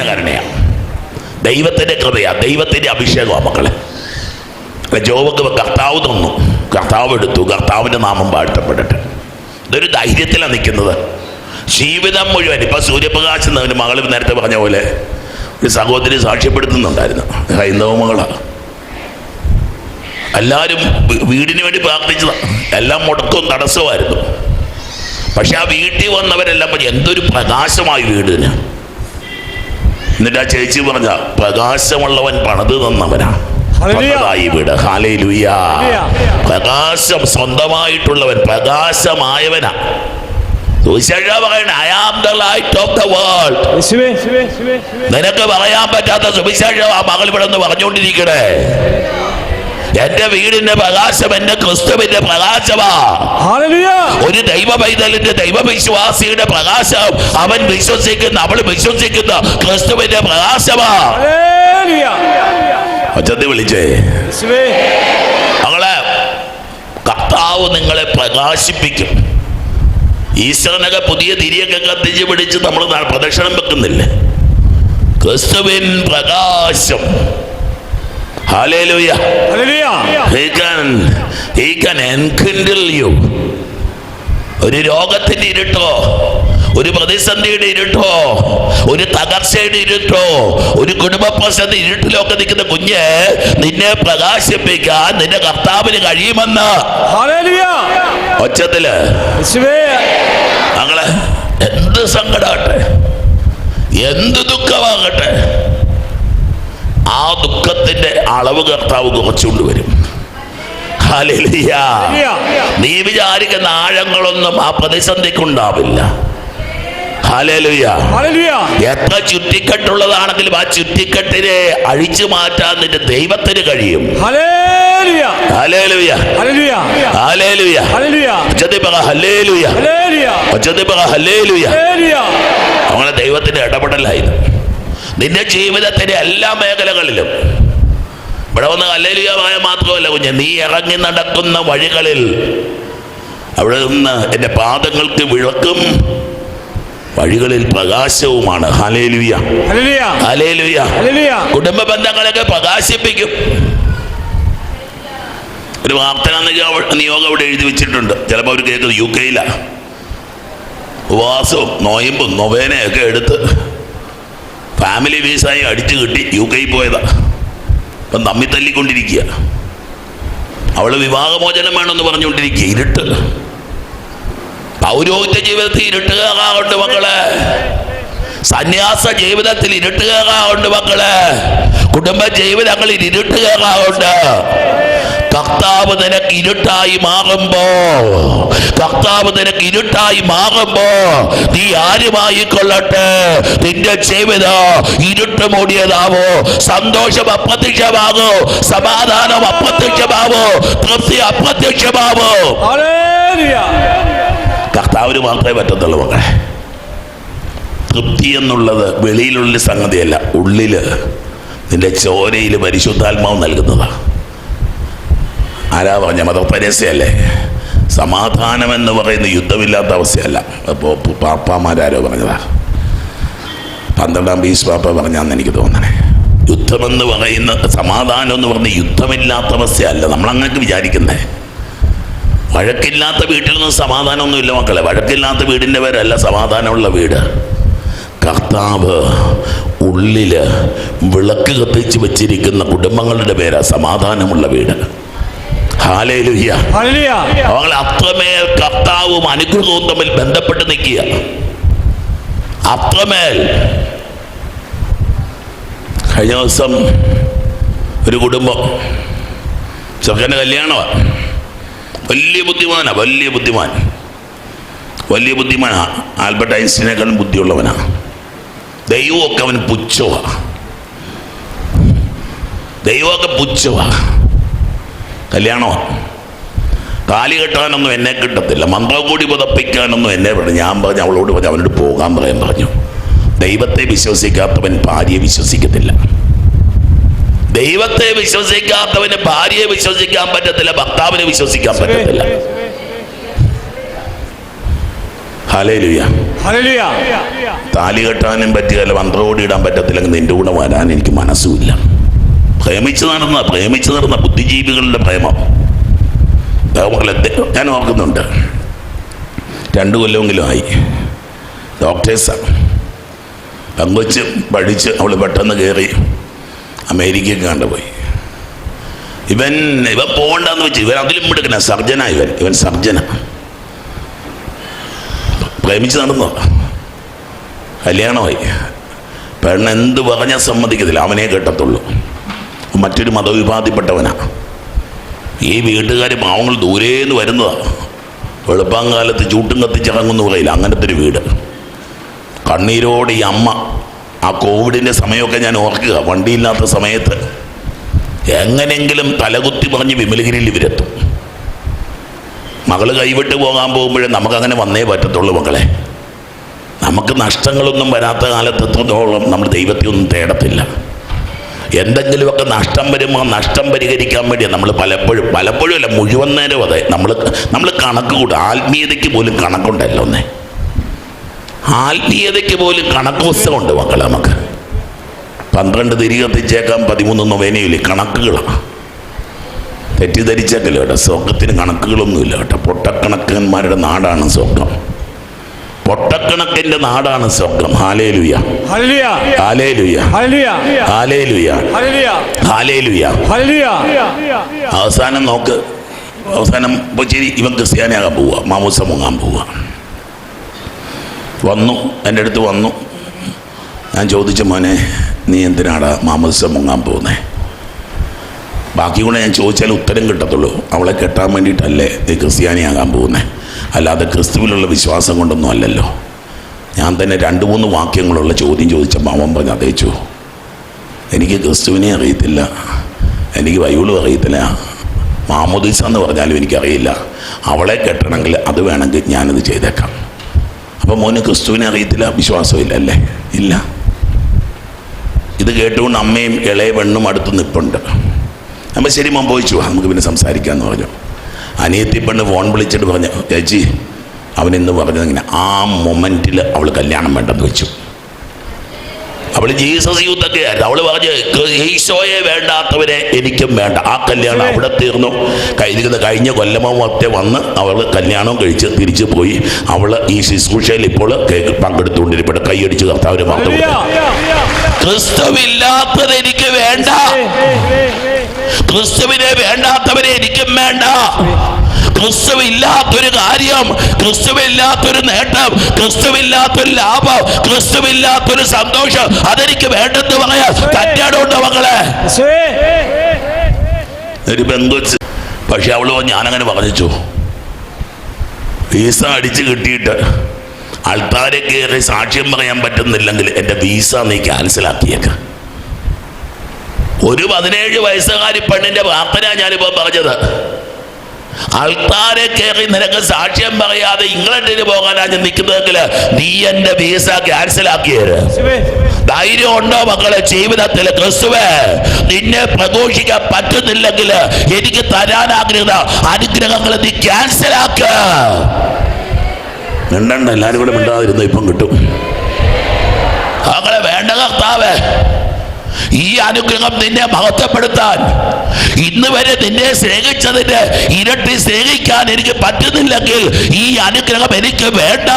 അവളെ കരുണയാണ് ദൈവത്തിന്റെ ദൈവത്തിന്റെ ദൈവത്തിന്റെ അഭിഷേകമാണ് അഭിഷേകമാ മക്കളെ. ജോബക്ക് കർത്താവ് തന്നു. കർത്താവ് എടുത്തു. കർത്താവിന്റെ നാമം പാഴ്ത്തപ്പെട്ടിട്ട് ഇതൊരു ധൈര്യത്തിലാണ് നിൽക്കുന്നത്. ജീവിതം മുഴുവൻ ഇപ്പം സൂര്യപ്രകാശ് എന്നവന് മകൾ നേരത്തെ പറഞ്ഞ പോലെ ഒരു സഹോദരി സാക്ഷ്യപ്പെടുത്തുന്നുണ്ടായിരുന്നു. ഹൈന്ദവ മകളാണ് എല്ലാവരും വീടിന് വേണ്ടി പ്രാർത്ഥിച്ചതാണ് എല്ലാം മുടക്കവും തടസ്സമായിരുന്നു പക്ഷെ ആ വീട്ടിൽ വന്നവരെല്ലാം എന്തൊരു പ്രകാശമായി വീടിന് എന്നിട്ട് ആ ചേച്ചി പറഞ്ഞ പ്രകാശമുള്ളവൻ പണത് തന്നവനാ ഹല്ലേലൂയ. പണിതായി വീട്. ഹാലയിലുയാ പ്രകാശം സ്വന്തമായിട്ടുള്ളവൻ പ്രകാശമായവനാ. നിനക്ക് പറയാൻ പറ്റാത്ത സുവിശേഷം ആ മകൾ ഇവിടെ നിന്ന് പറഞ്ഞുകൊണ്ടിരിക്കണേ. എന്റെ വീടിന്റെ പ്രകാശം എന്റെ ക്രിസ്തുവിന്റെ പ്രകാശമാ. ഒരു ദൈവ പൈതലിന്റെ ദൈവ വിശ്വാസിയുടെ പ്രകാശം അവൻ വിശ്വസിക്കുന്ന അവൾ വിശ്വസിക്കുന്ന ക്രിസ്തുവിന്റെ പ്രകാശമാ. ഒച്ചത്തി വിളിച്ചേ. മകളെ കർത്താവ് നിങ്ങളെ പ്രകാശിപ്പിക്കും ഈശ്വരനൊക്കെ പുതിയ തിരിയൊക്കെ കത്തിച്ച് പിടിച്ച് നമ്മൾ പ്രദക്ഷിണം വെക്കുന്നില്ലേ ക്രിസ്തുവിൻ പ്രകാശം hallelujah Hallelujah. He can, he can enkindle you. ഒരു രോഗത്തിന്റെ ഇരുട്ടോ ഒരു പ്രതിസന്ധിയുടെ ഇരുട്ടോ ഒരു തകർച്ചയുടെ ഇരുട്ടോ ഒരു കുടുംബ പ്രശ്നത്തിന്റെ ഇരുട്ടിലൊക്കെ നിൽക്കുന്ന കുഞ്ഞ് നിന്നെ പ്രകാശിപ്പിക്കാൻ നിന്റെ കർത്താവിന് കഴിയുമെന്ന്. ഒച്ചത്തിൽ. ഞങ്ങൾ എന്ത് സങ്കടമാകട്ടെ എന്ത് ദുഃഖമാകട്ടെ ആ ദുഃഖത്തിന്റെ അളവ് കർത്താവ് കുറച്ചുകൊണ്ട് വരും ഹല്ലേലൂയ. ഹല്ലേലൂയ. നീ വിചാരിക്കുന്ന ആഴങ്ങളൊന്നും ആ പ്രതിസന്ധിക്കുണ്ടാവില്ല. എത്ര ചുറ്റിക്കെട്ടുള്ളതാണെങ്കിലും ആ ചുറ്റിക്കെട്ടിനെ അഴിച്ചു മാറ്റാൻ നിന്റെ ദൈവത്തിന് കഴിയും. അങ്ങനെ ദൈവത്തിന്റെ ഇടപെടലായിരുന്നു. നിന്റെ ജീവിതത്തിന്റെ എല്ലാ മേഖലകളിലും. ഇവിടെ വന്ന് ഹല്ലേലുയമായ മാത്രമല്ല കുഞ്ഞ് നീ ഇറങ്ങി നടക്കുന്ന വഴികളിൽ അവിടെ നിന്ന് എന്റെ പാദങ്ങൾക്ക് വിളക്കും വഴികളിൽ പ്രകാശവുമാണ്. ഹലേലുയ. ഹലേലുയ. കുടുംബ ബന്ധങ്ങളൊക്കെ പ്രകാശിപ്പിക്കും. ഒരു നിയോഗ- നിയോഗം അവിടെ എഴുതി വെച്ചിട്ടുണ്ട്. ചിലപ്പോൾ അവർ കേൾക്കുന്നത് യു കെയിലാണ് ഉപവാസവും നോയമ്പും നൊവേനയൊക്കെ എടുത്ത് ഫാമിലി വീസായി അടിച്ചു കിട്ടി യു കെയിൽ പോയതാ. ഇപ്പം തമ്മി തല്ലിക്കൊണ്ടിരിക്കുക. അവൾ വിവാഹമോചനം വേണമെന്ന് പറഞ്ഞുകൊണ്ടിരിക്കുക. ഇരുട്ട്. പൗരോഹിത്യ ജീവിതത്തിൽ ഇരുട്ട് കയറാറുണ്ട് മക്കളെ. സന്യാസ ജീവിതത്തിൽ ഇരുട്ട് കയറാറുണ്ട് മക്കളെ. കുടുംബ ജീവിതങ്ങളിൽ ഇരുട്ട് കയറാറുണ്ട് കർത്താവ് നിനക്ക് ഇരുട്ടായി മാറുമ്പോ കർത്താവ് നിനക്ക് ഇരുട്ടായി മാറുമ്പോ നീ ആരുമായി കൊള്ളട്ടെ നിന്റെ ജീവിതം ഇരുട്ട് മൂടിയതാവോ സന്തോഷം അപ്രത്യക്ഷമാകോ സമാധാനം അപ്രത്യക്ഷമാവോ തൃപ്തി അപ്രത്യക്ഷമാവോ. കർത്താവിന് മാത്രമേ പറ്റത്തുള്ളൂ മക്കളെ. തൃപ്തി എന്നുള്ളത് വെളിയിലുള്ള സംഗതിയല്ല ഉള്ളിൽ നിന്റെ ചോരയിൽ പരിശുദ്ധാത്മാവ് നൽകുന്നതാണ്. ആരാ പറഞ്ഞ? മതപരസ്യല്ലേ? സമാധാനം എന്ന് പറയുന്ന യുദ്ധമില്ലാത്ത അവസ്ഥയല്ല. അപ്പോൾ പാപ്പാമാരാരോ പറഞ്ഞതാ? പന്ത്രണ്ടാം പീസ് പാപ്പ പറഞ്ഞാന്ന് എനിക്ക് തോന്നണേ. യുദ്ധമെന്ന് പറയുന്ന സമാധാനം എന്ന് പറഞ്ഞ യുദ്ധമില്ലാത്ത അവസ്ഥയല്ല. നമ്മൾ അങ്ങനെ വിചാരിക്കുന്നേ. വഴക്കില്ലാത്ത വീട്ടിലൊന്നും സമാധാനമൊന്നുമില്ല മക്കളെ. വഴക്കില്ലാത്ത വീടിന്റെ പേരല്ല സമാധാനമുള്ള വീട്. കർത്താവ് ഉള്ളിൽ വിളക്ക് കത്തിച്ച് വെച്ചിരിക്കുന്ന കുടുംബങ്ങളുടെ പേരാ സമാധാനമുള്ള വീട്. അത്രമേൽ കർത്താവും അനുഗ്രഹവും തമ്മിൽ ബന്ധപ്പെട്ട് നിൽക്കുക. അത്രമേൽ. കഴിഞ്ഞ ദിവസം ഒരു കുടുംബം ചെറുക്കന്റെ കല്യാണമാണ് വലിയ ബുദ്ധിമാനാണ് വലിയ ബുദ്ധിമാൻ. വലിയ ബുദ്ധിമാനാണ് ആൽബർട്ട് ഐൻസ്റ്റീനേക്കാളും ബുദ്ധിയുള്ളവനാണ് ദൈവമൊക്കെ അവൻ പുച്ഛവാ. ദൈവമൊക്കെ പുച്ഛവാ. കല്യാണമാ കാലി കെട്ടാനൊന്നും എന്നെ കിട്ടത്തില്ല. മന്ത്രകൂടി പുതപ്പിക്കാനൊന്നും എന്നെ പറഞ്ഞു ഞാൻ പറഞ്ഞു അവളോട് പറഞ്ഞു അവനോട് പോകാൻ പറയാൻ പറഞ്ഞു. ദൈവത്തെ വിശ്വസിക്കാത്തവൻ ഭാര്യയെ വിശ്വസിക്കത്തില്ല. ദൈവത്തെ വിശ്വസിക്കാത്തവന് ഭാര്യയെ വിശ്വസിക്കാൻ പറ്റത്തില്ല ഭർത്താവിനെ വിശ്വസിക്കാൻ പറ്റത്തില്ല. താലി കെട്ടാനും പറ്റിയല്ല മന്ത്രകോടി ഇടാൻ പറ്റത്തില്ലെങ്കിൽ നിന്റെ കൂടെ വരാൻ എനിക്ക് മനസ്സുമില്ല. പ്രേമിച്ച് നടന്ന പ്രേമിച്ച് നടന്ന ബുദ്ധിജീവികളുടെ പ്രേമം ദൈവമക്കളെ, ഞാൻ ഓർക്കുന്നുണ്ട്. രണ്ട് കൊല്ലമെങ്കിലും ആയി. ഡോക്ടേഴ്സാണ് പങ്കുവച്ച് പഠിച്ച് അവൾ പെട്ടെന്ന് കയറി അമേരിക്കയ്ക്ക് കണ്ടുപോയി. ഇവൻ ഇവ പോകണ്ടെന്ന് വെച്ച് ഇവൻ അതിലും എടുക്കണ സർജന ഇവൻ. ഇവൻ സർജന. പ്രേമിച്ച് നടന്നോ? കല്യാണമായി. പെണ്ണ് എന്ത് പറഞ്ഞാൽ സമ്മതിക്കത്തില്ല. അവനെ കെട്ടത്തുള്ളൂ. മറ്റൊരു മതവിഭാതിപ്പെട്ടവനാണ് ഈ വീട്ടുകാർ പാവങ്ങൾ ദൂരേന്ന് വരുന്നതാ. വെളുപ്പാങ്കാലത്ത് ചൂട്ടും കത്തിച്ചിറങ്ങുന്ന പറയില്ല അങ്ങനത്തെ ഒരു വീട്. കണ്ണീരോടെ ഈ അമ്മ ആ കോവിഡിന്റെ സമയമൊക്കെ ഞാൻ ഓർക്കുക വണ്ടിയില്ലാത്ത സമയത്ത് എങ്ങനെങ്കിലും തലകുത്തി പറഞ്ഞ് വിമലഗിരിയിൽ ഇവരെത്തും. മകൾ കൈവിട്ട് പോകാൻ പോകുമ്പോഴേ നമുക്കങ്ങനെ വന്നേ പറ്റത്തുള്ളൂ മകളെ നമുക്ക് നഷ്ടങ്ങളൊന്നും വരാത്ത കാലത്തെത്തോളം നമ്മൾ ദൈവത്തെ ഒന്നും തേടത്തില്ല. എന്തെങ്കിലുമൊക്കെ നഷ്ടം വരുമോ നഷ്ടം പരിഹരിക്കാൻ വേണ്ടി നമ്മൾ പലപ്പോഴും പലപ്പോഴും അല്ല മുഴുവൻ നേരം അതെ. നമ്മൾ നമ്മൾ കണക്ക് കൂട്ടും. ആത്മീയതയ്ക്ക് പോലും കണക്കുണ്ടല്ലോ ഒന്നേ ആത്മീയതയ്ക്ക് പോലും കണക്ക് പുസ്തകമുണ്ട് മക്കളെ നമുക്ക്. പന്ത്രണ്ട് തിരികെ കത്തിച്ചേക്കാം പതിമൂന്ന് നൊവേനയില്ലേ കണക്കുകളാണ് തെറ്റിദ്ധരിച്ചേക്കല്ലോ കേട്ടോ. സ്വർഗത്തിന് കണക്കുകളൊന്നുമില്ല കേട്ടോ. പൊട്ടക്കണക്കന്മാരുടെ നാടാണ് സ്വർഗം. പൊട്ടക്കണക്കിന്റെ നാടാണ് സ്വർഗം. ഹാലേലുയ. അവസാനം നോക്ക്. അവസാനം ശരി ഇവൻ ക്രിസ്ത്യാനിയാകാൻ പോവുക. മാമൂസ മുങ്ങാൻ പോവുക. വന്നു. എന്റെ അടുത്ത് വന്നു. ഞാൻ ചോദിച്ച മോനെ നീ എന്തിനാടാ മാമൂസ മുങ്ങാൻ പോകുന്നേ? ബാക്കി കൂടെ ഞാൻ ചോദിച്ചാൽ ഉത്തരം കിട്ടത്തുള്ളൂ. അവളെ കെട്ടാൻ വേണ്ടിയിട്ടല്ലേ നീ ക്രിസ്ത്യാനിയാകാൻ പോകുന്നേ? അല്ലാതെ ക്രിസ്തുവിലുള്ള വിശ്വാസം കൊണ്ടൊന്നും അല്ലല്ലോ. ഞാൻ തന്നെ രണ്ട് മൂന്ന് വാക്യങ്ങളുള്ള ചോദ്യം ചോദിച്ചപ്പോൾ അവൻ പറഞ്ഞു അതേച്ചു എനിക്ക് ക്രിസ്തുവിനെ അറിയത്തില്ല എനിക്ക് ബൈബിളും അറിയത്തില്ല മാമോദീസ എന്ന് പറഞ്ഞാലും എനിക്കറിയില്ല അവളെ കെട്ടണമെങ്കിൽ അത് വേണമെങ്കിൽ ഞാനത് ചെയ്തേക്കാം. അപ്പോൾ മോന് ക്രിസ്തുവിനെ അറിയത്തില്ല വിശ്വാസമില്ല അല്ലേ? ഇല്ല. ഇത് കേട്ടുകൊണ്ട് അമ്മയും ഇളയ പെണ്ണും അടുത്ത് നിൽപ്പുണ്ട് അപ്പം ശരി മോൻ പോയിച്ചു നമുക്ക് പിന്നെ സംസാരിക്കാമെന്ന് പറഞ്ഞു. അനിയത്തി പെണ്ണ് ഫോൺ വിളിച്ചിട്ട് പറഞ്ഞു ചേച്ചി അവനിന്ന് പറഞ്ഞതിങ്ങനെ ആ മൊമെന്റിൽ അവൾ കല്യാണം വേണ്ടെന്ന് വെച്ചു. അവൾ ജീസസ് യൂത്തൊക്കെ അവൾ പറഞ്ഞ് ഈശോയെ വേണ്ടാത്തവരെ എനിക്കും വേണ്ട. ആ കല്യാണം അവിടെ തീർന്നു. കഴിഞ്ഞിരുന്ന കഴിഞ്ഞ കൊല്ലമോ മൊത്തം വന്ന് അവൾ കല്യാണം കഴിച്ച് തിരിച്ചു പോയി. അവൾ ഈ ശുശ്രൂഷയിൽ ഇപ്പോൾ കേക്ക് പങ്കെടുത്തുകൊണ്ടിരിപ്പട്ടെ കൈയടിച്ച് കർത്താവിന് മാത്രം ക്രിസ്തുവില്ലാത്തത് എനിക്ക് വേണ്ട. ക്രിസ്തുവിനെ വേണ്ടാത്തവരെ എനിക്കും വേണ്ട. ക്രിസ്തുവില്ലാത്തൊരു കാര്യം ക്രിസ്തുവില്ലാത്തൊരു നേട്ടം ക്രിസ്തുവില്ലാത്തൊരു ലാഭം ക്രിസ്തുവില്ലാത്തൊരു സന്തോഷം അതെനിക്ക് വേണ്ടെന്ന് പറയാ തന്നെയാണുണ്ട് മകളെ ഒരു പെങ്കൊച്ച് പക്ഷെ അവൾ ഞാനങ്ങനെ പറഞ്ഞു വീസ അടിച്ച് കിട്ടിയിട്ട് ആൾക്കാരെ കയറി സാക്ഷ്യം പറയാൻ പറ്റുന്നില്ലെങ്കിൽ എന്റെ വീസ നീ ക്യാൻസലാക്കിയേക്ക ഒരു പതിനേഴ് വയസ്സുകാരി പെണ്ണിന്റെ പ്രാർത്ഥന ഞാനിപ്പോ പറഞ്ഞത്. ആൾക്കാരെ കയറി നിനക്ക് സാക്ഷ്യം പറയാതെ ഇംഗ്ലണ്ടിന് പോകാനാ ഞാൻ നിൽക്കുന്നതെങ്കിൽ നീ എന്റെ വീസ ക്യാൻസൽ ആക്കിയത് ധൈര്യം ഉണ്ടോ മക്കളെ? ജീവിതത്തിൽ ക്രിസ്തുവേ നിന്നെ പ്രഘോഷിക്കാൻ പറ്റുന്നില്ലെങ്കിൽ എനിക്ക് തരാൻ ആഗ്രഹിക്കുന്ന അനുഗ്രഹങ്ങൾ നീ ക്യാൻസലാക്ക മിണ്ടണ്ട എല്ലാരും കൂടെ മിണ്ടാതിരുന്നു ഇപ്പം കിട്ടും. അങ്ങനെ വേണ്ട കർത്താവേ. ഈ അനുഗ്രഹം നിന്നെ മഹത്വപ്പെടുത്താൻ. ഇന്ന് വരെ നിന്നെ സ്നേഹിച്ചതിന് ഇരട്ടി സ്നേഹിക്കാൻ എനിക്ക് പറ്റുന്നില്ലെങ്കിൽ ഈ അനുഗ്രഹം എനിക്ക് വേണ്ട.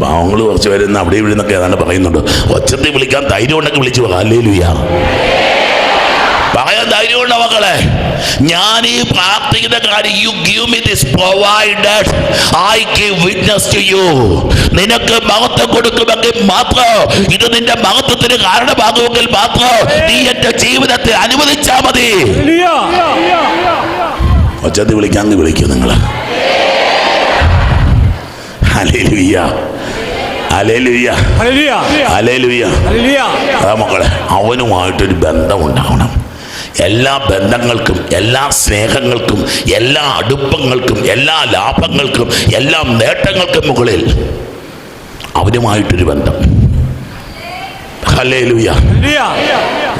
പാവങ്ങൾ കുറച്ച് പേരുന്ന് അവിടെ ഇവിടെ നിന്നൊക്കെ ഏതാണ്ട് പറയുന്നുണ്ട്. ഒച്ചത്തിൽ വിളിക്കാൻ ധൈര്യം ഉണ്ടെങ്കിൽ വിളിച്ചു അല്ലേ പറയാൻ ധൈര്യമുണ്ടോ മക്കളെ? ഞാൻ ഈ പ്രാർത്ഥിക്കുന്ന കാര്യം you give me this provided I give witness to you നിനക്ക് മഹത്വം കൊടുക്കുമെങ്കിൽ മാത്രം ഇത് നിന്റെ മഹത്വത്തിന് കാരണമാകുമെങ്കിൽ മാത്രം നീ എന്റെ ജീവിതത്തെ അനുവദിച്ചാ മതി. ഒച്ചത്തി വിളിക്കാൻ വിളിക്കൂ നിങ്ങൾ അതാ മക്കളെ അവനുമായിട്ടൊരു ബന്ധം ഉണ്ടാവണം എല്ലാ ബന്ധങ്ങൾക്കും എല്ലാ സ്നേഹങ്ങൾക്കും എല്ലാ അടുപ്പങ്ങൾക്കും എല്ലാ ലാഭങ്ങൾക്കും എല്ലാ നേട്ടങ്ങൾക്കും മുകളിൽ അവനുമായിട്ടൊരു ബന്ധം. ഹലേ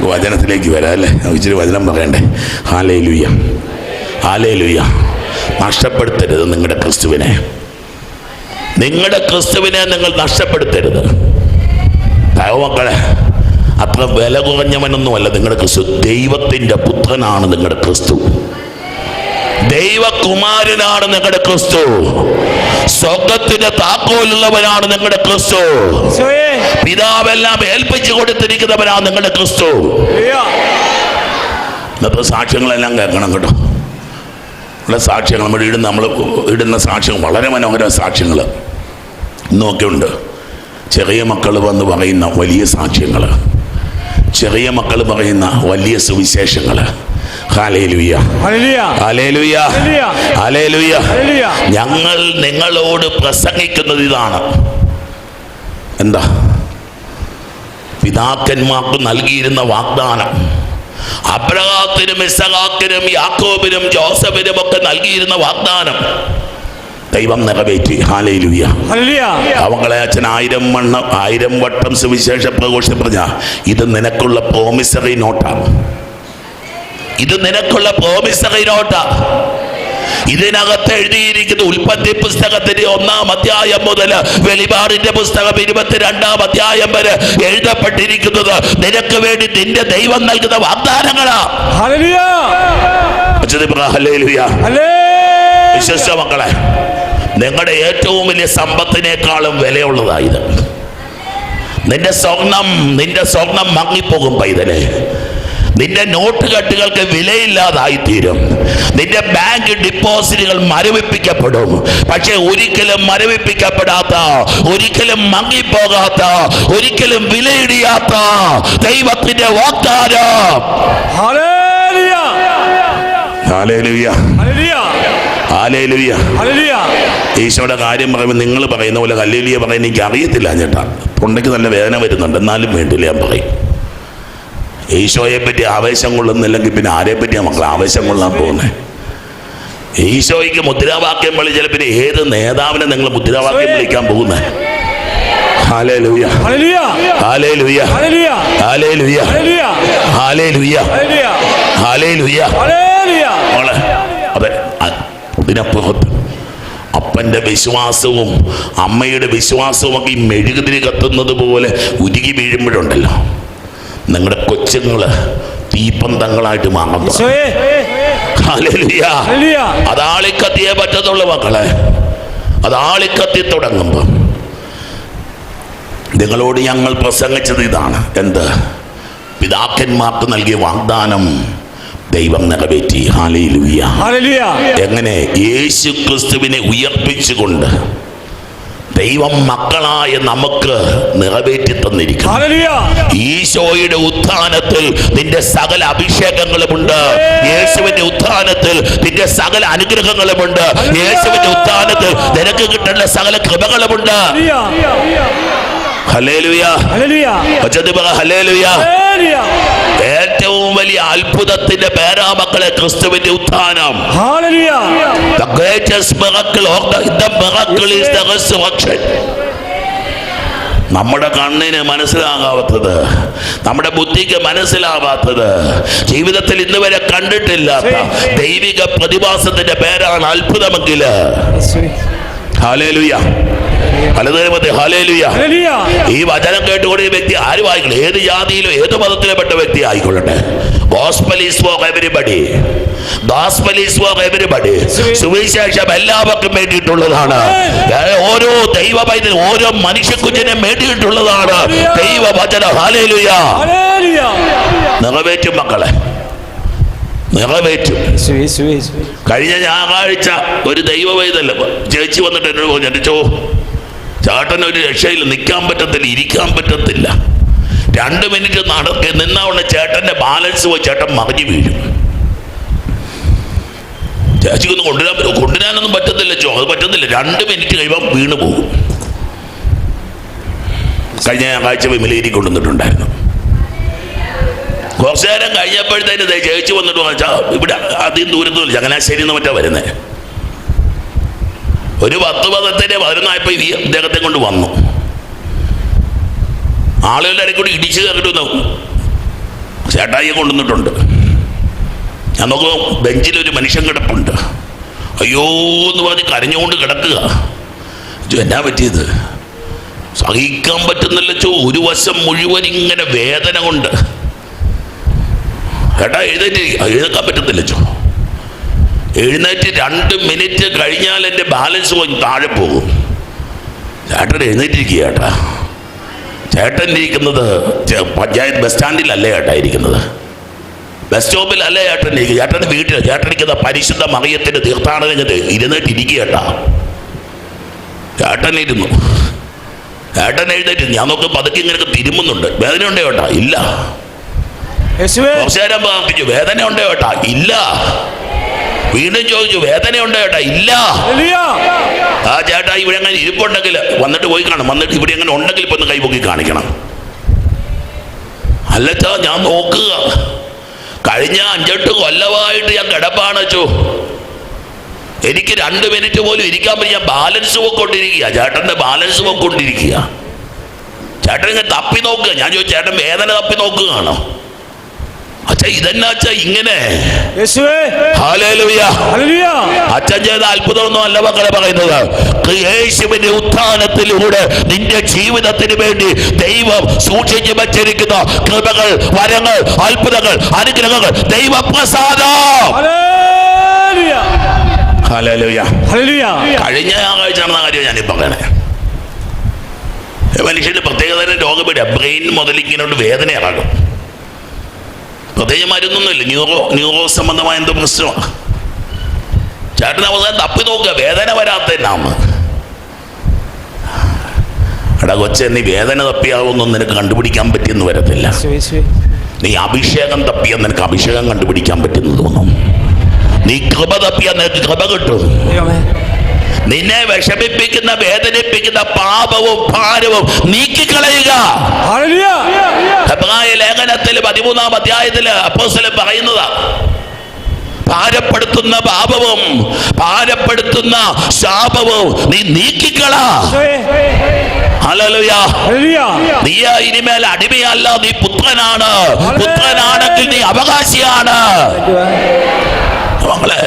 വചനത്തിലേക്ക് വരാം അല്ലേ? ഇച്ചിരി വചനം പറയണ്ടേ. ഹാലേ ലുയ്യ ഹാലേ നഷ്ടപ്പെടുത്തരുത് നിങ്ങളുടെ ക്രിസ്തുവിനെ. നിങ്ങളുടെ ക്രിസ്തുവിനെ നിങ്ങൾ നഷ്ടപ്പെടുത്തരുത്. ദൈവമക്കളെ അത്ര വില കുറഞ്ഞവനൊന്നുമല്ല നിങ്ങളുടെ ക്രിസ്തു ദൈവത്തിന്റെ പുത്രനാണ് നിങ്ങളുടെ ക്രിസ്തു. ദൈവകുമാരനാണ് നിങ്ങളുടെ ക്രിസ്തു. സ്വർഗത്തിന്റെ താക്കോലുള്ളവനാണ് നിങ്ങളുടെ ക്രിസ്തു. പിതാവെല്ലാം ഏൽപ്പിച്ചു കൊടുത്തിരിക്കുന്നവനാണ് നിങ്ങളുടെ ക്രിസ്തു. ഇന്നത്തെ സാക്ഷ്യങ്ങളെല്ലാം കേൾക്കണം കേട്ടോ. ഉള്ള സാക്ഷ്യങ്ങൾ നമ്മൾ ഇടുന്ന നമ്മൾ ഇടുന്ന സാക്ഷ്യങ്ങൾ വളരെ മനോഹര സാക്ഷ്യങ്ങൾ. ഇന്നൊക്കെ ഉണ്ട്. ചെറിയ മക്കൾ വന്ന് പറയുന്ന വലിയ സാക്ഷ്യങ്ങൾ ചെറിയ മക്കൾ പറയുന്ന വലിയ സുവിശേഷങ്ങൾ ഞങ്ങൾ നിങ്ങളോട് പ്രസംഗിക്കുന്നത് ഇതാണ്. എന്താ? പിതാക്കന്മാർക്ക് നൽകിയിരുന്ന വാഗ്ദാനം. അബ്രഹാത്തിനും ഇസഹാക്കിനും യാക്കോബിനും ജോസഫിനും ഒക്കെ നൽകിയിരുന്ന വാഗ്ദാനം. ദൈവം നിറവേറ്റി. ഹാലയിലൂയ അവങ്ങളെ അച്ഛൻ ആയിരം വണ്ണം ആയിരം വട്ടം സുവിശേഷ പ്രഘോഷം പറഞ്ഞ ഇത് നിനക്കുള്ള പ്രോമിസറി നോട്ടാണ് ഇത് നിനക്കുള്ള പ്രോമിസറി നോട്ടാ ഇതിനകത്ത് എഴുതിയിരിക്കുന്ന ഉൽപ്പത്തി പുസ്തകത്തിന്റെ ഒന്നാം അധ്യായം മുതൽ വെളിപാടിന്റെ പുസ്തകം ഇരുപത്തിരണ്ടാം അധ്യായം വരെ എഴുതപ്പെട്ടിരിക്കുന്നത് നിനക്ക് വേണ്ടി നിന്റെ ദൈവം നൽകുന്ന വാഗ്ദാനങ്ങളാ. വിശ്വസ മക്കളെ നിങ്ങളുടെ ഏറ്റവും വലിയ സമ്പത്തിനേക്കാളും വിലയുള്ളതായത്. നിന്റെ സ്വർണം നിന്റെ സ്വർണം മങ്ങിപ്പോകും പൈതലെ. നിന്റെ നോട്ട് കെട്ടുകൾക്ക് വിലയില്ലാതായി തീരും നിന്റെ ബാങ്ക് ഡിപ്പോസിറ്റുകൾ മരവിപ്പിക്കപ്പെടും. പക്ഷെ ഒരിക്കലും മരവിപ്പിക്കപ്പെടാത്ത ഒരിക്കലും മങ്ങിപ്പോകാത്ത ഒരിക്കലും വിലയിടിയാത്ത ദൈവത്തിന്റെ വാഗ്ദാനം. ഈശോയുടെ കാര്യം പറയുമ്പോൾ നിങ്ങൾ പറയുന്ന പോലെ കല്ലേലിയ പറയുന്ന എനിക്ക് അറിയത്തില്ല ചേട്ടാ തൊണ്ടയ്ക്ക് നല്ല വേദന വരുന്നുണ്ട് എന്നാലും വേണ്ടില്ല ഞാൻ പറയും ഈശോയെ പറ്റി ആവേശം കൊള്ളുന്നില്ലെങ്കിൽ പിന്നെ ആരെ പറ്റി മക്കൾ ആവേശം കൊള്ളാൻ പോകുന്നത് ഈശോയ്ക്ക് മുദ്രാവാക്യം വിളിച്ചാൽ പിന്നെ ഏത് നേതാവിനെ നിങ്ങൾ മുദ്രാവാക്യം വിളിക്കാൻ പോകുന്നത് അതെ അതിനപ്പുറത്ത് അപ്പന്റെ വിശ്വാസവും അമ്മയുടെ വിശ്വാസവും ഒക്കെ ഈ മെഴുകുതിരി കത്തുന്നത് പോലെ ഉരുകി വീഴുമ്പോഴുണ്ടല്ലോ. നിങ്ങളുടെ കൊച്ചുങ്ങൾ തീപ്പന്തങ്ങളായിട്ട് മാറുന്നു അതാളിക്കത്തിയേ പറ്റത്തുള്ളൂ മക്കളെ. അതാളിക്കത്തി തുടങ്ങുമ്പോൾ നിങ്ങളോട് ഞങ്ങൾ പ്രസംഗിച്ചത് ഇതാണ്. എന്ത്? പിതാക്കന്മാർക്ക് നൽകിയ വാഗ്ദാനം ദൈവം നിറവേറ്റി. എങ്ങനെ യേശു ക്രിസ്തുവിനെ ഉയർപ്പിച്ചുകൊണ്ട് ദൈവം മക്കളായ നമുക്ക് നിറവേറ്റി തന്നിരിക്കുന്നു. ഈശോയുടെ ഉത്ഥാനത്തിൽ നിന്റെ സകല അഭിഷേകങ്ങളുമുണ്ട്. യേശുവിന്റെ ഉത്ഥാനത്തിൽ നിന്റെ സകല അനുഗ്രഹങ്ങളുമുണ്ട്. യേശുവിന്റെ ഉത്ഥാനത്തിൽ നിനക്ക് കിട്ടേണ്ട സകല കൃപകളുമുണ്ട്. ഹലേലുയാ ഹലേലുയാ ഏറ്റവും വലിയ അത്ഭുതത്തിന്റെ പേരാ മക്കളെ ക്രിസ്തുവിന്റെ ഉത്ഥാനം. Hallelujah The greatest miracle of the, the miracle is the resurrection. നമ്മുടെ കണ്ണിന് മനസ്സിലാകാത്തത് നമ്മുടെ ബുദ്ധിക്ക് മനസ്സിലാവാത്തത് ജീവിതത്തിൽ ഇന്ന് വരെ കണ്ടിട്ടില്ലാത്ത ദൈവിക പ്രതിഭാസത്തിന്റെ പേരാണ് അത്ഭുതമെങ്കിൽ ഹാലേലുയ്യ ഈ വചനം കേട്ടുകൊണ്ട് ഈ വ്യക്തി ആര് വായിക്കണം? ഏത് ജാതിയിലും ഏത് മതത്തിലും പെട്ട വ്യക്തി ആയിക്കൊള്ളട്ടെ? സുവിശേഷം എല്ലാവർക്കും വേണ്ടിയിട്ടുള്ളതാണ്. ഓരോ ദൈവ പൈതൽ ഓരോ മനുഷ്യക്കുഞ്ഞിനും വേണ്ടിയിട്ടുള്ളതാണ്. ദൈവവചന ഹാലേലുയ നിറവേറ്റും മക്കളെ. നിറവേറ്റും. കഴിഞ്ഞ ഞായറാഴ്ച ഒരു ദൈവ പൈതല്ല ചേച്ചി വന്നിട്ട് എന്നോട് പറഞ്ഞു എന്റെ ചോ ചേട്ടൻ ഒരു രക്ഷയിൽ നിൽക്കാൻ പറ്റത്തില്ല ഇരിക്കാൻ പറ്റത്തില്ല. രണ്ട് മിനിറ്റ് നടക്ക് നിന്ന ഉള്ള ചേട്ടന്റെ ബാലൻസ് പോയി ചേട്ടൻ മറിഞ്ഞു വീഴും. ചേച്ചിക്കൊന്ന് കൊണ്ടുവരാൻ പറ്റും? കൊണ്ടുവരാനൊന്നും പറ്റത്തില്ല ചോ അത് പറ്റത്തില്ല. രണ്ട് മിനിറ്റ് കഴിയുമ്പോൾ വീണ് പോകും. കഴിഞ്ഞ ഞായറാഴ്ച വിമലേരി കൊണ്ടുവന്നിട്ടുണ്ടായിരുന്നു. കുറച്ചു നേരം കഴിഞ്ഞപ്പോഴത്തേന് ചേച്ചി വന്നിട്ട് ഇവിടെ അധികം ദൂരത്തുമില്ല ചങ്ങനാശ്ശേരി എന്ന് മറ്റാ വരുന്നത് ഒരു പത്ത് പദത്തിന്റെ പതിനൊന്നായപ്പോൾ ഇത് ഇദ്ദേഹത്തെ കൊണ്ട് വന്നു. ആളുകളുടെ കൂടി ഇടിച്ചു കയറിട്ട് വന്നു. ചേട്ടായിയെ കൊണ്ടുവന്നിട്ടുണ്ട്. ഞാൻ നോക്കുമ്പോൾ ബെഞ്ചിലൊരു മനുഷ്യൻ കിടപ്പുണ്ട്. അയ്യോ എന്ന് പറഞ്ഞ് കരഞ്ഞുകൊണ്ട് കിടക്കുക. എന്നാ പറ്റിയത്? സഹിക്കാൻ പറ്റുന്നില്ല ചോ ഒരു വശം മുഴുവൻ ഇങ്ങനെ വേദന കൊണ്ട്. ചേട്ടാ എഴുതേറ്റ് എഴുതക്കാൻ പറ്റത്തില്ല ചോ എഴുന്നേറ്റ് രണ്ട് മിനിറ്റ് കഴിഞ്ഞാൽ എന്റെ ബാലൻസ് പോയി താഴെ പോകും. ചേട്ടൻ എഴുന്നേറ്റിരിക്കുക ചേട്ടാ. ചേട്ടൻ ഇരിക്കുന്നത് പഞ്ചായത്ത് ബസ് സ്റ്റാൻഡിലല്ലേ ചേട്ടാ ഇരിക്കുന്നത്? ബസ് സ്റ്റോപ്പിലല്ലേ ചേട്ടൻ ഇരിക്കുക ചേട്ടന്റെ വീട്ടിൽ ചേട്ടൻ ഇരിക്കുന്ന പരിശുദ്ധ മറിയത്തിന്റെ തീർത്ഥാടനത്തിന് ഇരുന്നിട്ട് ഇരിക്കുക ചേട്ടാ. ചേട്ടൻ ഇരുന്നു. ചേട്ടൻ എഴുന്നേറ്റ് ഞാൻ നോക്കി പതുക്കെ ഇങ്ങനെ തിരുമുന്നുണ്ട് വേദന ഉണ്ടോ ചേട്ടാ? ഇല്ല. കുറച്ചു നേരം പ്രാർത്ഥിച്ചു വേദന ഉണ്ടോ ചേട്ടാ? ഇല്ല. വീണ്ടും ചോദിച്ചു വേദന ഉണ്ടോ ചേട്ടാ ഇല്ല. ആ ചേട്ടാ ഇവിടെ അങ്ങനെ ഇരിപ്പുണ്ടെങ്കിൽ വന്നിട്ട് പോയി കാണണം. വന്നിട്ട് ഇവിടെ അങ്ങനെ ഉണ്ടെങ്കിൽ ഇപ്പൊ ഒന്ന് കൈപൊക്കി കാണിക്കണം. അല്ലച്ചാ ഞാൻ നോക്കുക. കഴിഞ്ഞ അഞ്ചെട്ട് കൊല്ലമായിട്ട് ഞാൻ കിടപ്പാണ് അച്ചോ. എനിക്ക് രണ്ട് മിനിറ്റ് പോലും ഇരിക്കാൻ പറ്റും. ഞാൻ ബാലൻസ് പോയിക്കൊണ്ടിരിക്കുക ചേട്ടന്റെ ബാലൻസ് പോയിക്കൊണ്ടിരിക്കുക ചേട്ടൻ ഇങ്ങനെ തപ്പി നോക്കുക. ഞാൻ ചോദിച്ചു ചേട്ടൻ വേദന തപ്പി നോക്കുകയാണോ? ഇങ്ങനെ? യേശുവേ. Hallelujah hallelujah. അച്ഛൻ ചെയ്ത അത്ഭുതമൊന്നും അല്ല മക്കളെ പറയുന്നത്. യേശുവിന്റെ ഉത്ഥാനത്തിലൂടെ നിന്റെ ജീവിതത്തിന് വേണ്ടി ദൈവം സൂക്ഷിച്ചു വച്ചിരിക്കുന്ന കൃപകൾ വരങ്ങൾ അത്ഭുതങ്ങൾ അനുഗ്രഹങ്ങൾ. ദൈവപ്രസാദം. കഴിഞ്ഞ ആഴ്ച നടന്ന കാര്യം ഞാനിപ്പോ പറയണേ. മനുഷ്യന്റെ പ്രത്യേകത രോഗപീഠ ബ്രെയിൻ മുതൽ ഇങ്ങനോട്ട് വേദന ഇറങ്ങും പ്രത്യേകിച്ച് മരുന്നൊന്നുമില്ല ന്യൂറോ ന്യൂറോ സംബന്ധമായ എന്തോ പ്രശ്നമാണ്. ചേട്ടൻ അവസാനം തപ്പി നോക്കുക. വേദന വരാത്ത എന്നാന്ന് എടാ കൊച്ചെ നീ വേദന തപ്പിയാവുന്നൊന്നും നിനക്ക് കണ്ടുപിടിക്കാൻ പറ്റിയെന്ന് വരത്തില്ല. നീ അഭിഷേകം തപ്പിയാൽ നിനക്ക് അഭിഷേകം കണ്ടുപിടിക്കാൻ പറ്റുമെന്ന് തോന്നും നീ കൃപ തപ്പിയാൽ നിനക്ക് കൃപ കിട്ടും. നിന്നെ വിഷമിപ്പിക്കുന്ന വേദനിപ്പിക്കുന്ന പാപവും ഭാരവും നീക്കിക്കളയുക. ലേഖനത്തിൽ പതിമൂന്നാം അധ്യായത്തിൽ അപ്പോസ്തലൻ പറയുന്നതാ ഭാരപ്പെടുത്തുന്ന പാപവും ഭാരപ്പെടുത്തുന്ന ശാപവും നീ നീക്കിക്കള. നീ ഇനിമേൽ അടിമയല്ല നീ പുത്രനാണ്. പുത്രനാണെങ്കിൽ നീ അവകാശിയാണ്. മക്കളെ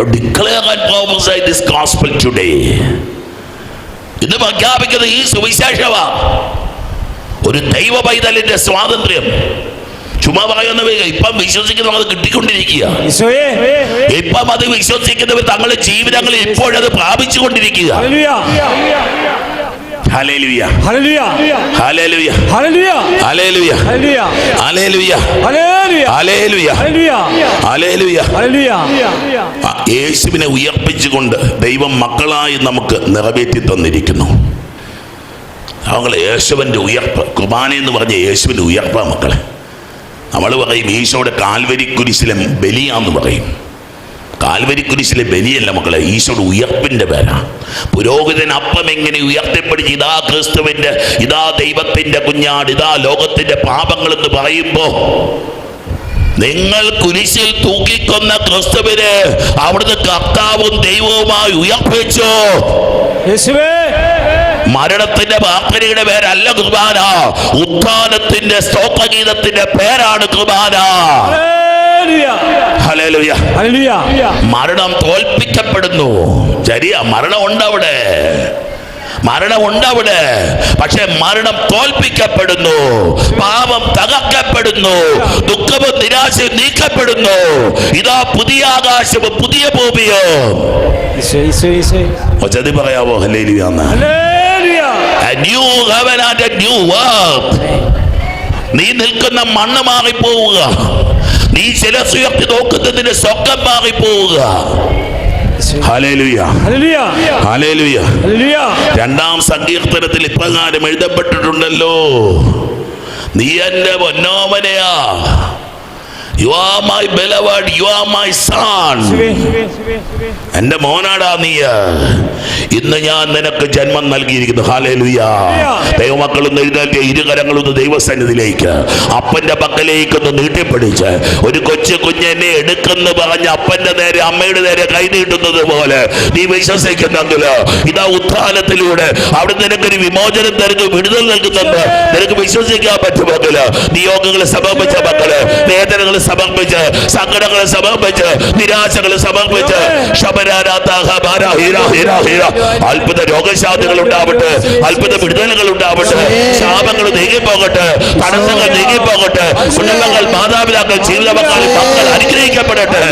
God declare and prophesy this gospel today. ഇന്ന് പ്രഖ്യാപിക്കുന്ന ഈ സുവിശേഷവ. ഒരു ദൈവ പൈതലിന്റെ സ്വാതന്ത്ര്യം. ചുമ്മാ പറയുന്നവര് ഇപ്പം വിശ്വസിക്കുന്നവർ അത് കിട്ടിക്കൊണ്ടിരിക്കുക. ഇപ്പം അത് വിശ്വസിക്കുന്നവർ തങ്ങളുടെ ജീവിതങ്ങളിൽ ഇപ്പോഴത് പ്രാപിച്ചു കൊണ്ടിരിക്കുക hallelujah hallelujah hallelujah hallelujah hallelujah hallelujah hallelujah യേശുവിനെ ഉയർപ്പിച്ചുകൊണ്ട് ദൈവം മക്കളായി നമുക്ക് നിറവേറ്റി തന്നിരിക്കുന്നു. അവങ്ങൾ യേശുവിന്റെ ഉയർപ്പ് കുർബാന എന്ന് പറഞ്ഞ യേശുവിന്റെ ഉയർപ്പാ മക്കളെ. നമ്മൾ പറയും ഈശോയുടെ കാൽവരി കുരിശിലെ ബലിയാന്ന് പറയും. കാൽവരി കുരിശിലെ ബലിയല്ല മക്കളെ ഈശോയുടെ ഉയർപ്പിന്റെ പേരാ. പുരോഹിതൻ അപ്പം എങ്ങനെ ഉയർത്തിപ്പിടിച്ച് ഇതാ ക്രിസ്തുവിന്റെ ഇതാ ദൈവത്തിന്റെ കുഞ്ഞാട് ഇതാ ലോകത്തിന്റെ പാപങ്ങളെന്ന് പറയുമ്പോൾ പറയുമ്പോ നിങ്ങൾ കുരിശിൽ തൂക്കിക്കൊന്ന ക്രിസ്തുവിനെ അവിടുന്ന് കർത്താവും ദൈവവുമായി ഉയർപ്പിച്ചു. മരണത്തിന്റെ ബാക്കരിയുടെ പേരല്ല കുർബാന. ഉത്ഥാനത്തിന്റെ സ്തോത്രഗീതത്തിന്റെ പേരാണ് കുർബാന. മരണം തോൽപ്പിക്കപ്പെടുന്നു. ശരിയാ മരണം ഉണ്ട് അവിടെ മരണമുണ്ട് അവിടെ. പക്ഷെ മരണം തോൽപ്പിക്കപ്പെടുന്നു. പാപം തകർക്കപ്പെടുന്നു. ദുഃഖവും നിരാശയും നീക്കപ്പെടുന്നു. ഇതാ പുതിയ ആകാശവും പുതിയ ഭൂമിയോ. ഒച്ചതി പറയാവോ നീ നിൽക്കുന്ന മണ്ണ് മാറിപ്പോവുക. നീ ചില സുയർത്തി നോക്കുന്നതിന് സ്വർഗം മാറിപ്പോവുക. രണ്ടാം സങ്കീർത്തനത്തിൽ ഇപ്രകാരം എഴുതപ്പെട്ടിട്ടുണ്ടല്ലോ. നീ എന്റെ പൊന്നോമനയാ you are my beloved you are my son എന്റെ മോനാടാ നീ ഇന്ന് ഞാൻ നിനക്ക് ജന്മം നൽകിയിരിക്കുന്നു. ഹാലേലുയ ദൈവമക്കൾ എഴുന്നേറ്റ് ഇരുകരങ്ങളൊന്ന് ദൈവസന്നിധിയിലേക്ക് അപ്പന്റെ പക്കലേക്ക് ഒന്ന് നീട്ടിപ്പിടിച്ച് ഒരു കൊച്ചു കുഞ്ഞെന്നെ എടുക്കുന്ന പറഞ്ഞ് അപ്പന്റെ നേരെ അമ്മയുടെ നേരെ കൈ നീട്ടുന്നത് പോലെ നീ വിശ്വസിക്കുന്നെങ്കിൽ ഇതാ ഉത്ഥാനത്തിലൂടെ അവിടെ നിനക്കൊരു വിമോചനം തരുന്നു വിടുതൽ നൽകുന്നുണ്ട്. നിനക്ക് വിശ്വസിക്കാൻ പറ്റുമെങ്കിൽ നിയോഗങ്ങളെ സമർപ്പിച്ച മക്കൾ വേദനകൾ സമർപ്പിച്ച് സങ്കടങ്ങളെ സമർപ്പിച്ച് നിരാശകൾ സമർപ്പിച്ച് ശബരാരാത്താഹ ഹീരാ ഹീരാ ഹീര ഹീര അത്ഭുത രോഗശാന്തികൾ ഉണ്ടാവട്ടെ അത്ഭുത വിടുതലുകൾ ഉണ്ടാവട്ടെ ശാപങ്ങൾ നീങ്ങിപ്പോകട്ടെ തടസ്സങ്ങൾ നീങ്ങിപ്പോകട്ടെ കുടുംബങ്ങൾ മാതാപിതാക്കൾ ജീവിതമക്കൾ മക്കൾ അനുഗ്രഹിക്കപ്പെടട്ടെ.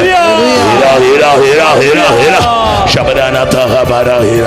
ശബരാനാഥ ഹീര